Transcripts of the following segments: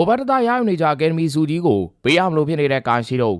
ဟိုဘတ်တသားရယူနေကြအကယ်ဒမီစုကြီးကိုပေးရမလို့ဖြစ်နေတဲ့ကန်ရှိတော့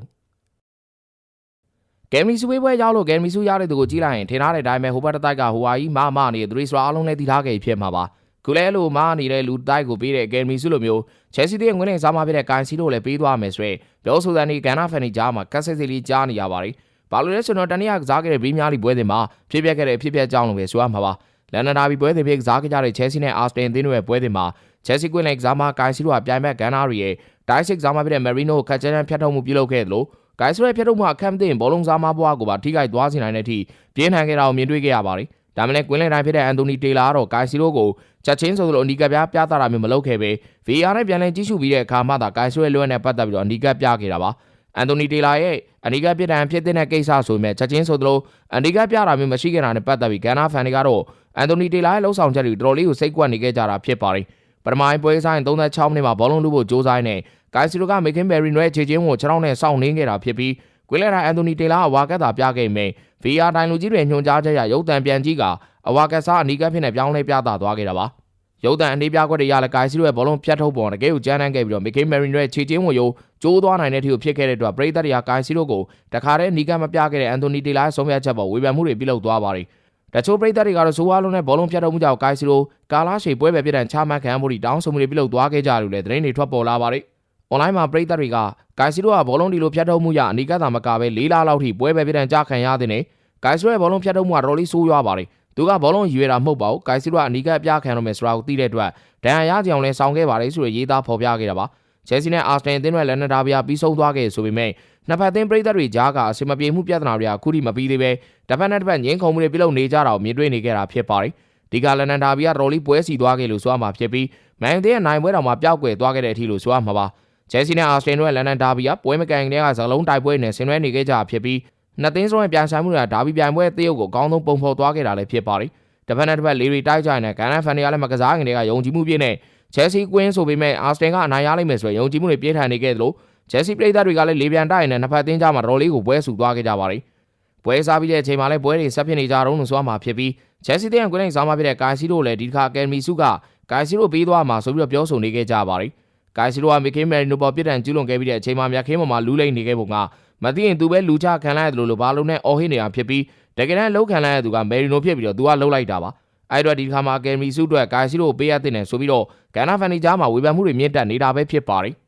ကယ်မီစုဝေးပွဲရောက်လို့ကယ်မီစုရတဲ့သူကိုကြည့်လိုက်ရင်ထင်ထားတဲ့အတိုင်းပဲဟိုဘတ်တတိုက်ကဟိုဟာကြီးမမနေတဲ့သူတွေဆိုတာအားလုံးလည်းသိထားခဲ့ဖြစ်မှာပါခုလဲလို့မနေတဲ့လူတိုက်ကိုပေးတဲ့အကယ်ဒမီစုလိုမျိုးချယ်ဆီတဲ့ငွေနဲ့စားမဖြစ်တဲ့ကန်စီတို့လည်းပေးသွားမယ်ဆိုရင်ပြောဆိုတဲ့နေကန်နာဖန်နီကြားမှာကက်ဆက်စီလေးကြားနေရပါတယ်ဘာလို့လဲဆိုတော့တနေ့ကစားခဲ့တဲ့ဗီးများလီပွဲစဉ်မှာဖြစ်ပျက်ခဲ့တဲ့အဖြစ်ပျက်ကြောင်းလို့ပဲဆိုရမှာပါလန်ဒန်ဒါဘီပွဲစဉ်ဖြစ်ကစားခဲ့ကြတဲ့ချယ်ဆီနဲ့အာစတင်အသင်းတို့ရဲ့ပွဲစဉ်မှာ ချယ်ဆီကွင်းလိုက်ကစားမကန်စီတို့ကပြိုင်ဘက်ကန်နာရီရဲ့ဒိုင်းစစ်ကစားမဖြစ်တဲ့မယ်ရီနိုကိုခက်ချန်ချန်ဖျက်ထုတ်မှုပြုလုပ်ခဲ့တယ်လို့ဂိုင်းဆွဲဖျက်ထုတ်မှုအခမ်းမသိရင်ဘောလုံးစားမဘွားကိုပါထိခိုက်သွားစေနိုင်တဲ့အထိပြင်းထန်ခဲ့တာကိုမြင်တွေ့ခဲ့ရပါတယ်။ဒါမှလည်းကွင်းလန်တိုင်းဖြစ်တဲ့အန်တိုနီတေလာကတော့ဂိုင်းစီရိုကိုချက်ချင်းဆိုသလိုအနီကပ်ပြားပြသတာမျိုးမလုပ်ခဲ့ပဲ VR နဲ့ပြန်လည်ကြည့်ရှုပြီးတဲ့အခါမှသာဂိုင်းဆွဲလွှဲနဲ့ပတ်သက်ပြီးတော့အနီကပ်ပြခဲ့တာပါ။အန်တိုနီတေလာရဲ့အနီကပ်ပြစ်ဒဏ်ဖြစ်တဲ့ကိစ္စဆိုပေမဲ့ချက်ချင်းဆိုသလိုအနီကပ်ပြတာမျိုးမရှိခဲ့တာနဲ့ပတ်သက်ပြီးဂန်နာဖန်တွေကတော့အန်တိုနီတေလာရဲ့လှုပ်ဆောင်ချက်တွေတော်တော်လေးကိုစိတ်ကွက်နေခဲ့ကြတာဖြစ်ပါတယ်။ ပထမပိုင်းပွဲဆိုင်36မိနစ်မှာဘောလုံးလူဖို့စ조사နေဂိုင်းစီရိုကမေခင်ဘယ်ရီနွဲခြေချင်းကိုခြေထောက်နဲ့စောင့်နှင်းခဲ့တာဖြစ်ပြီးကွင်းလက်တိုင်းအန်တိုနီတေလာကဝါကတ်သာပြခဲ့မိန် VR တိုင်းလူကြီးတွေညွှန်ကြားချက်ရရုပ်တံပြန်ကြီးကအဝါကတ်စားအနီးကပ်ဖြစ်နေပြောင်းလဲပြသသွားခဲ့တာပါရုပ်တံအနေပြကွက်တွေရလဲကိုင်စီတို့ရဲ့ဘောလုံးဖြတ်ထုတ်ပေါ်တကယ်ကိုကြမ်းတမ်းခဲ့ပြီးတော့မီကေမရီနိုရဲ့ခြေချင်းဝင်ယိုကျိုးသွားနိုင်တဲ့အထိကိုဖြစ်ခဲ့တဲ့အတွက်ပရိသတ်တွေကကိုင်စီတို့ကိုတခါတည်းနီးကပ်မပြခဲ့တဲ့အန်တိုနီတေလာရဲ့ဆုံးဖြတ်ချက်ပေါ်ဝေဖန်မှုတွေပြုလုပ်သွားပါတယ် တချို့ပရိသတ်တွေကတော့ဇိုးဝါလုံးနဲ့ဘောလုံးဖြတ်ထုတ်မှုကြောင့်ကိုင်စီတို့ကာလာရှေပွဲပဲပြတဲ့ချမှတ်ခံမှုတွေတောင်းဆိုမှုတွေပြုလုပ်သွားခဲ့ကြတယ်လို့လည်းသတင်းတွေထွက်ပေါ်လာပါတယ်။ online မှာပရိသတ်တွေကဂိုင်စီတို့ကဘောလုံးဒီလိုဖြတ်ထုတ်မှုရအနီးကပ်သာမကပဲ၄လလောက်ထိပွဲပဲပြတဲ့ကြခံရတဲ့နေဂိုင်စီတို့ရဲ့ဘောလုံးဖြတ်ထုတ်မှုကတော်လေးဆိုးရွားပါတယ်။သူကဘောလုံးရွေတာမဟုတ်ပါဘူး။ဂိုင်စီတို့ကအနီးကပ်ပြခံရမယ်ဆိုတာကိုသိတဲ့အတွက်ဒဏ်ရာရကြအောင်လဲဆောင်ခဲ့ပါတယ်ဆိုရရေးသားဖော်ပြခဲ့တာပါ။ချယ်ဆီနဲ့အာစတင်အသင်းတွေလည်းနဒါဘီယာပြီးဆုံးသွားခဲ့ဆိုပေမဲ့ နှစ်ဖက်အသင်းပရိသတ်တွေကြားကအစင်မပြေမှုပြဿနာတွေကအခုထိမပြီးသေးပဲတစ်ဖက်နဲ့တစ်ဖက်ငင်းခုန်မှုတွေပြုလုပ်နေကြတာကိုမြင်တွေ့နေကြတာဖြစ်ပါတယ်။ဒီကလန်နန်ဒါဘီယာရော်လီပွဲစီသွားခဲ့လို့ဆိုရမှာဖြစ်ပြီးမန်သေးရဲ့နိုင်ပွဲတော်မှာပျောက်ကွယ်သွားခဲ့တဲ့အထိလို့ဆိုရမှာပါ။ချယ်ဆီနဲ့အာစတင်တို့ရဲ့လန်နန်ဒါဘီယာပွဲမကန်တဲ့ကစလုံးတိုက်ပွဲနဲ့ဆင်နွှဲနေခဲ့ကြဖြစ်ပြီးနှစ်သင်းစုံရဲ့ပြန်ဆိုင်မှုတွေကဒါဘီပြိုင်ပွဲတရုတ်ကိုအကောင်းဆုံးပုံဖော်သွားခဲ့တာလည်းဖြစ်ပါတယ်။တစ်ဖက်နဲ့တစ်ဖက်လေရီတိုက်ကြတဲ့ကန်နန်ဖန်တွေကလည်းမကစားခင်တွေကယုံကြည်မှုပြည့်နဲ့ချယ်ဆီကွင်းဆိုပေမဲ့အာစတင်ကအနိုင်ရလိမ့်မယ်ဆိုရင်ယုံကြည်မှုတွေပြည့်ထန်နေခဲ့သလို ချယ်ဆီပရိသတ်တွေကလည်းလေပြန်တိုက်နေတဲ့နှစ်ဖက်တင်းကြမှာတော်လေးကိုပွဲဆူသွားခဲ့ကြပါတယ်။ပွဲစားပြီးတဲ့အချိန်မှာလည်းပွဲတွေဆက်ဖြစ်နေကြတော့လို့ဆိုမှဖြစ်ပြီးချယ်ဆီတဲ့ကွင်းလိုက်စားမှဖြစ်တဲ့ကာစီတို့လည်းဒီတစ်ခါအကယ်ဒမီစုကကာစီတို့ပြီးသွားမှာဆိုပြီးတော့ပြောဆိုနေခဲ့ကြပါတယ်။ကာစီတို့ကမီကင်းမယ်ရီနိုပေါ်ပြစ်ဒဏ်ကျူးလွန်ခဲ့ပြီးတဲ့အချိန်မှာမြက်ခင်းပေါ်မှာလူးလိမ့်နေခဲ့ပုံကမသိရင်သူပဲလူချခံလိုက်ရတယ်လို့ဘာလို့နဲ့အော်ဟစ်နေတာဖြစ်ပြီးတကယ်တမ်းလှုပ်ခံလိုက်ရသူကမယ်ရီနိုဖြစ်ပြီးတော့သူကလှုပ်လိုက်တာပါ။အဲ့တော့ဒီခါမှာအကယ်ဒမီစုအတွက်ကာစီတို့ပေးရတဲ့နေဆိုပြီးတော့ဂန်နာဖန်နီကြားမှာဝေဖန်မှုတွေမြင့်တက်နေတာပဲဖြစ်ပါတယ်။